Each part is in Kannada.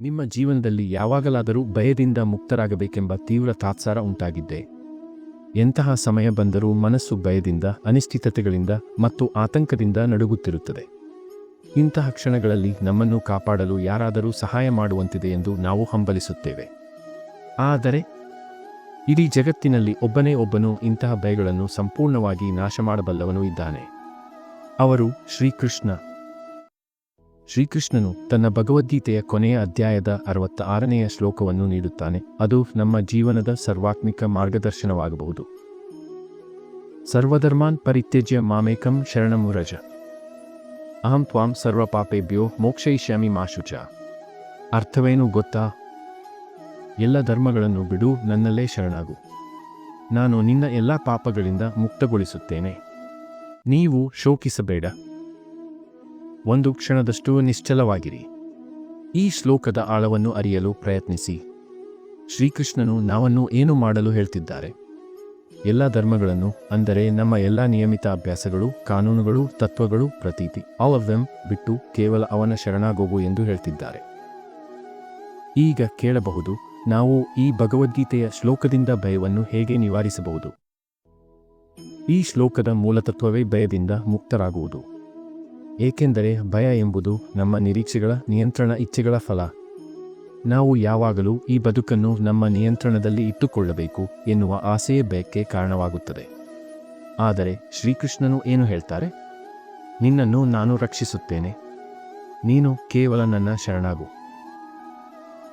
ನಿಮ್ಮ ಜೀವನದಲ್ಲಿ ಯಾವಾಗಲಾದರೂ ಭಯದಿಂದ ಮುಕ್ತರಾಗಬೇಕೆಂಬ ತೀವ್ರ ತಾತ್ಸಾರ ಉಂಟಾಗಿದ್ದೆ. ಎಂತಹ ಸಮಯ ಬಂದರೂ ಮನಸ್ಸು ಭಯದಿಂದ, ಅನಿಶ್ಚಿತತೆಗಳಿಂದ ಮತ್ತು ಆತಂಕದಿಂದ ನಡುಗುತ್ತಿರುತ್ತದೆ. ಇಂತಹ ಕ್ಷಣಗಳಲ್ಲಿ ನಮ್ಮನ್ನು ಕಾಪಾಡಲು ಯಾರಾದರೂ ಸಹಾಯ ಮಾಡುವಂತಿದೆ ಎಂದು ನಾವು ಹಂಬಲಿಸುತ್ತೇವೆ. ಆದರೆ, ಇಡೀ ಜಗತ್ತಿನಲ್ಲಿ ಒಬ್ಬನೇ ಒಬ್ಬನು ಇಂತಹ ಭಯಗಳನ್ನು ಸಂಪೂರ್ಣವಾಗಿ ನಾಶ ಮಾಡಬಲ್ಲವನು ಇದ್ದಾನೆ. ಅವರು ಶ್ರೀಕೃಷ್ಣ. ಶ್ರೀಕೃಷ್ಣನು ತನ್ನ ಭಗವದ್ಗೀತೆಯ ಕೊನೆಯ ಅಧ್ಯಾಯದ ಅರವತ್ತ ಆರನೆಯ ಶ್ಲೋಕವನ್ನು ನೀಡುತ್ತಾನೆ. ಅದು ನಮ್ಮ ಜೀವನದ ಸರ್ವಾತ್ಮಿಕ ಮಾರ್ಗದರ್ಶನವಾಗಬಹುದು. ಸರ್ವಧರ್ಮಾನ್ ಪರಿತ್ಯಜ್ಯ ಮಾಮೇಕಂ ಶರಣಂ ರಜ ಅಹಂ ತ್ವಾಂ ಸರ್ವಪಾಪೇಭ್ಯೋ ಮೋಕ್ಷಯಿಷ್ಯಾಮಿ ಮಾಶುಚ ಅರ್ಥವೇನು ಗೊತ್ತಾ? ಎಲ್ಲ ಧರ್ಮಗಳನ್ನು ಬಿಡು, ನನ್ನಲ್ಲೇ ಶರಣಾಗು. ನಾನು ನಿನ್ನ ಎಲ್ಲ ಪಾಪಗಳಿಂದ ಮುಕ್ತಗೊಳಿಸುತ್ತೇನೆ. ನೀವು ಶೋಕಿಸಬೇಡ. ಒಂದು ಕ್ಷಣದಷ್ಟು ನಿಶ್ಚಲವಾಗಿರಿ. ಈ ಶ್ಲೋಕದ ಆಳವನ್ನು ಅರಿಯಲು ಪ್ರಯತ್ನಿಸಿ. ಶ್ರೀಕೃಷ್ಣನು ನಾವನ್ನು ಏನು ಮಾಡಲು ಹೇಳ್ತಿದ್ದಾರೆ? ಎಲ್ಲ ಧರ್ಮಗಳನ್ನು, ಅಂದರೆ ನಮ್ಮ ಎಲ್ಲ ನಿಯಮಿತ ಅಭ್ಯಾಸಗಳು, ಕಾನೂನುಗಳು, ತತ್ವಗಳು, ಪ್ರತೀತಿ ಆಲ್ ಆಫ್ ದೆಮ್ ಬಿಟ್ಟು ಕೇವಲ ಅವನ ಶರಣಾಗೋಗು ಎಂದು ಹೇಳ್ತಿದ್ದಾರೆ. ಈಗ ಕೇಳಬಹುದು, ನಾವು ಈ ಭಗವದ್ಗೀತೆಯ ಶ್ಲೋಕದಿಂದ ಭಯವನ್ನು ಹೇಗೆ ನಿವಾರಿಸಬಹುದು? ಈ ಶ್ಲೋಕದ ಮೂಲತತ್ವವೇ ಭಯದಿಂದ ಮುಕ್ತರಾಗುವುದು. ಏಕೆಂದರೆ ಭಯ ಎಂಬುದು ನಮ್ಮ ನಿರೀಕ್ಷೆಗಳ ನಿಯಂತ್ರಣ ಇಚ್ಛೆಗಳ ಫಲ. ನಾವು ಯಾವಾಗಲೂ ಈ ಬದುಕನ್ನು ನಮ್ಮ ನಿಯಂತ್ರಣದಲ್ಲಿ ಇಟ್ಟುಕೊಳ್ಳಬೇಕು ಎನ್ನುವ ಆಸೆಯೇ ಭಯಕ್ಕೆ ಕಾರಣವಾಗುತ್ತದೆ. ಆದರೆ ಶ್ರೀಕೃಷ್ಣನು ಏನು ಹೇಳ್ತಾರೆ? ನಿನ್ನನ್ನು ನಾನು ರಕ್ಷಿಸುತ್ತೇನೆ. ನೀನು ಕೇವಲ ನನ್ನ ಶರಣಾಗು.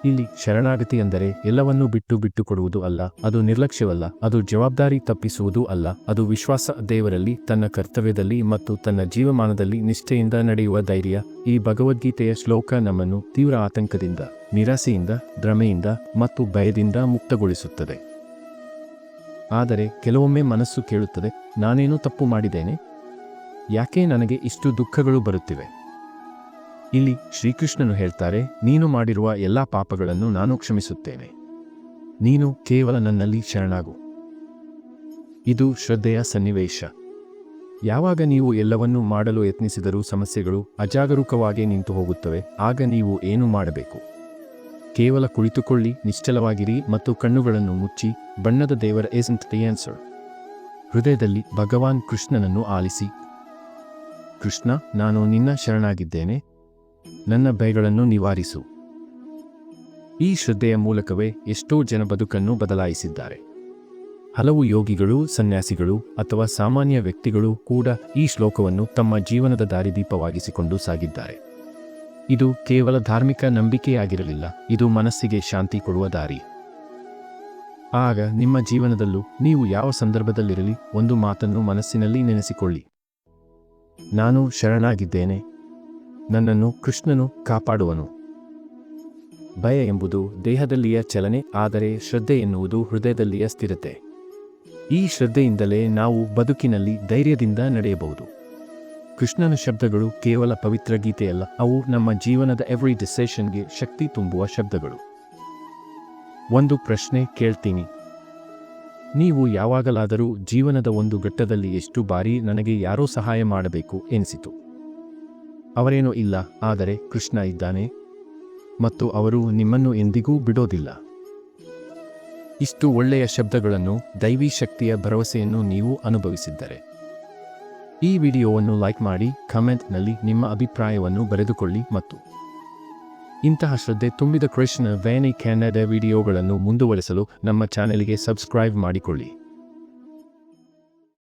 ಇಲ್ಲಿ ಶರಣಾಗತಿ ಎಂದರೆ ಎಲ್ಲವನ್ನೂ ಬಿಟ್ಟು ಬಿಟ್ಟು ಕೊಡುವುದು ಅಲ್ಲ, ಅದು ನಿರ್ಲಕ್ಷ್ಯವಲ್ಲ, ಅದು ಜವಾಬ್ದಾರಿ ತಪ್ಪಿಸುವುದು ಅಲ್ಲ, ಅದು ವಿಶ್ವಾಸ ದೇವರಲ್ಲಿ, ತನ್ನ ಕರ್ತವ್ಯದಲ್ಲಿ ಮತ್ತು ತನ್ನ ಜೀವಮಾನದಲ್ಲಿ ನಿಷ್ಠೆಯಿಂದ ನಡೆಯುವ ಧೈರ್ಯ. ಈ ಭಗವದ್ಗೀತೆಯ ಶ್ಲೋಕ ನಮ್ಮನ್ನು ತೀವ್ರ ಆತಂಕದಿಂದ, ನಿರಾಸೆಯಿಂದ, ಭ್ರಮೆಯಿಂದ ಮತ್ತು ಭಯದಿಂದ ಮುಕ್ತಗೊಳಿಸುತ್ತದೆ. ಆದರೆ ಕೆಲವೊಮ್ಮೆ ಮನಸ್ಸು ಕೇಳುತ್ತದೆ, ನಾನೇನು ತಪ್ಪು ಮಾಡಿದ್ದೇನೆ? ಯಾಕೆ ನನಗೆ ಇಷ್ಟು ದುಃಖಗಳು ಬರುತ್ತಿವೆ? ಇಲ್ಲಿ ಶ್ರೀಕೃಷ್ಣನು ಹೇಳ್ತಾರೆ, ನೀನು ಮಾಡಿರುವ ಎಲ್ಲ ಪಾಪಗಳನ್ನು ನಾನು ಕ್ಷಮಿಸುತ್ತೇನೆ. ನೀನು ಕೇವಲ ನನ್ನಲ್ಲಿ ಶರಣಾಗು. ಇದು ಶ್ರದ್ಧೆಯ ಸನ್ನಿವೇಶ. ಯಾವಾಗ ನೀವು ಎಲ್ಲವನ್ನೂ ಮಾಡಲು ಯತ್ನಿಸಿದರೂ ಸಮಸ್ಯೆಗಳು ಅಜಾಗರೂಕವಾಗಿ ನಿಂತು ಹೋಗುತ್ತವೆ, ಆಗ ನೀವು ಏನು ಮಾಡಬೇಕು? ಕೇವಲ ಕುಳಿತುಕೊಳ್ಳಿ, ನಿಶ್ಚಲವಾಗಿರಿ ಮತ್ತು ಕಣ್ಣುಗಳನ್ನು ಮುಚ್ಚಿ, ಬಣ್ಣದ ದೇವರ ಆನ್ಸರ್ ಹೃದಯದಲ್ಲಿ ಭಗವಾನ್ ಕೃಷ್ಣನನ್ನು ಆಲಿಸಿ. ಕೃಷ್ಣ, ನಾನು ನಿನ್ನ ಶರಣಾಗಿದ್ದೇನೆ ನನ್ನ ಭಯಗಳನ್ನು ನಿವಾರಿಸು. ಈ ಶ್ರದ್ಧೆಯ ಮೂಲಕವೇ ಎಷ್ಟೋ ಜನ ಬದುಕನ್ನು ಬದಲಾಯಿಸಿದ್ದಾರೆ. ಹಲವು ಯೋಗಿಗಳು, ಸನ್ಯಾಸಿಗಳು ಅಥವಾ ಸಾಮಾನ್ಯ ವ್ಯಕ್ತಿಗಳು ಕೂಡ ಈ ಶ್ಲೋಕವನ್ನು ತಮ್ಮ ಜೀವನದ ದಾರಿದೀಪವಾಗಿಸಿಕೊಂಡು ಸಾಗಿದ್ದಾರೆ. ಇದು ಕೇವಲ ಧಾರ್ಮಿಕ ನಂಬಿಕೆಯಾಗಿರಲಿಲ್ಲ, ಇದು ಮನಸ್ಸಿಗೆ ಶಾಂತಿ ಕೊಡುವ ದಾರಿ. ಆಗ ನಿಮ್ಮ ಜೀವನದಲ್ಲೂ ನೀವು ಯಾವ ಸಂದರ್ಭದಲ್ಲಿರಲಿ ಒಂದು ಮಾತನ್ನು ಮನಸ್ಸಿನಲ್ಲಿ ನೆನೆಸಿಕೊಳ್ಳಿ. ನಾನು ಶರಣಾಗಿದ್ದೇನೆ ನನ್ನನ್ನು ಕೃಷ್ಣನು ಕಾಪಾಡುವನು. ಭಯ ಎಂಬುದು ದೇಹದಲ್ಲಿಯ ಚಲನೆ, ಆದರೆ ಶ್ರದ್ಧೆ ಎನ್ನುವುದು ಹೃದಯದಲ್ಲಿಯ ಸ್ಥಿರತೆ. ಈ ಶ್ರದ್ಧೆಯಿಂದಲೇ ನಾವು ಬದುಕಿನಲ್ಲಿ ಧೈರ್ಯದಿಂದ ನಡೆಯಬಹುದು. ಕೃಷ್ಣನ ಶಬ್ದಗಳು ಕೇವಲ ಪವಿತ್ರ ಗೀತೆಯಲ್ಲ, ಅವು ನಮ್ಮ ಜೀವನದ ಎವ್ರಿ ಡಿಸೆಷನ್ಗೆ ಶಕ್ತಿ ತುಂಬುವ ಶಬ್ದಗಳು. ಒಂದು ಪ್ರಶ್ನೆ ಕೇಳ್ತೀನಿ. ನೀವು ಯಾವಾಗಲಾದರೂ ಜೀವನದ ಒಂದು ಘಟ್ಟದಲ್ಲಿ ಎಷ್ಟು ಬಾರಿ ನನಗೆ ಯಾರೋ ಸಹಾಯ ಮಾಡಬೇಕು ಎನಿಸಿತು? ಅವರೇನೂ ಇಲ್ಲ, ಆದರೆ ಕೃಷ್ಣ ಇದ್ದಾನೆ ಮತ್ತು ಅವರು ನಿಮ್ಮನ್ನು ಎಂದಿಗೂ ಬಿಡೋದಿಲ್ಲ. ಇಷ್ಟು ಒಳ್ಳೆಯ ಶಬ್ದಗಳನ್ನು, ದೈವಿ ಶಕ್ತಿಯ ಭರವಸೆಯನ್ನು ನೀವು ಅನುಭವಿಸಿದ್ದರೆ. ಈ ವಿಡಿಯೋವನ್ನು ಲೈಕ್ ಮಾಡಿ ಕಮೆಂಟ್ನಲ್ಲಿ ನಿಮ್ಮ ಅಭಿಪ್ರಾಯವನ್ನು ಬರೆದುಕೊಳ್ಳಿ ಮತ್ತು ಇಂತಹ ಶ್ರದ್ಧೆ ತುಂಬಿದ ಕೃಷ್ಣ ವ್ಯಾನಿ ಕ್ಯಾನಡ ವಿಡಿಯೋಗಳನ್ನು ಮುಂದುವರೆಸಲು ನಮ್ಮ ಚಾನೆಲ್ಗೆ ಸಬ್ಸ್ಕ್ರೈಬ್ ಮಾಡಿಕೊಳ್ಳಿ.